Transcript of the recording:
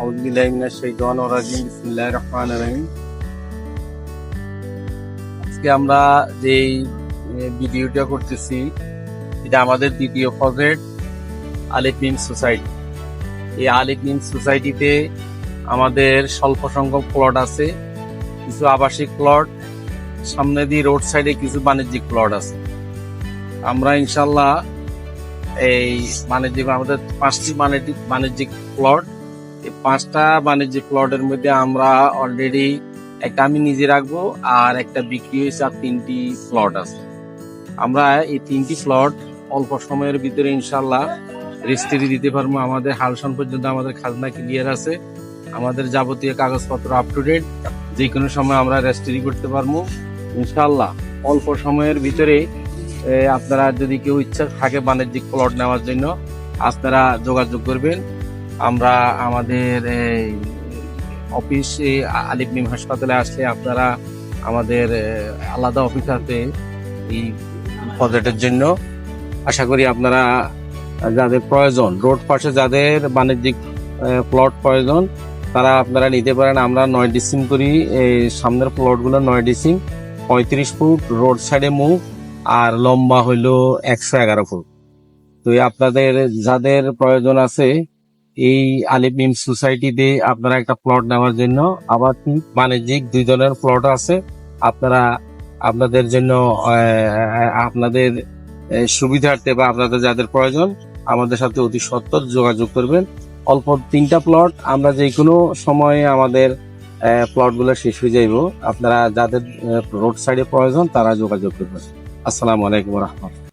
আউযু বিল্লাহি মিনাশ শাইতানির রাজিম বিসমিল্লাহির রহমানির রহিম আজকে আমরা যে ভিডিওটা করতেছি, এটা আমাদের দ্বিতীয় প্রজেক্ট আলিফ মিম সোসাইটি। এই আলিফ মিম সোসাইটিতে আমাদের স্বল্প সংখ্যক প্লট আছে, কিছু আবাসিক প্লট সামনে দিয়ে রোড সাইডে কিছু বাণিজ্যিক প্লট আছে। আমরা ইনশাল্লাহ এই বাণিজ্যিক, আমাদের পাঁচটি বাণিজ্যিক বাণিজ্যিক প্লট পাঁচটা বাণিজ্যিক প্লটের মধ্যে আমরা অলরেডি একটা আমি নিজে রাখব আর একটা বিক্রি হয়েছে আর তিনটি প্লট আছে। আমরা এই তিনটি প্লট অল্প সময়ের ভিতরে ইনশাল্লাহ রেজিস্ট্রি দিতে পারব। আমাদের হালসন পর্যন্ত আমাদের খাজনা ক্লিয়ার আছে। আমাদের যাবতীয় কাগজপত্র আপ টু ডেট যে কোনো সময় আমরা রেজিস্ট্রি করতে পারব। ইনশাল্লাহ অল্প সময়ের ভিতরে আপনারা যদি কেউ ইচ্ছা থাকে বাণিজ্যিক প্লট নেওয়ার জন্য, আপনারা যোগাযোগ করবেন। আমরা আমাদের এই, অফিস মিম হাসপাতালে আসলে আপনারা আমাদের আলাদা অফিস আছে এই প্রজেক্টের জন্য আশা করি আপনারা যাদের প্রয়োজন রোড পাশে যাদের বাণিজ্যিক প্লট প্রয়োজন তারা আপনারা নিতে পারেন। আমরা নয় ডিসিং করি এই সামনের প্লটগুলো নয় ডিসিং পঁয়ত্রিশ ফুট রোড সাইডে মুখ আর লম্বা হইল একশো এগারো ফুট। তো আপনাদের যাদের প্রয়োজন আছে এই আলিফ মিম সোসাইটিতে আপনারা একটা প্লট নেওয়ার জন্য আবার বাণিজ্যিক দুই ধরনের প্লট আছে। আপনারা আপনাদের জন্য আপনাদের সুবিধার্থে বা আপনাদের যাদের প্রয়োজন, আমাদের সাথে অতি সত্তর যোগাযোগ করবেন। অল্প তিনটা প্লট আমরা যে কোনো সময়ে আমাদের প্লটগুলো শেষ হয়ে যাইব। আপনারা যাদের রোড সাইডে প্রয়োজন, তারা যোগাযোগ করবেন। আসসালামু আলাইকুম রহমতুল্লাহ।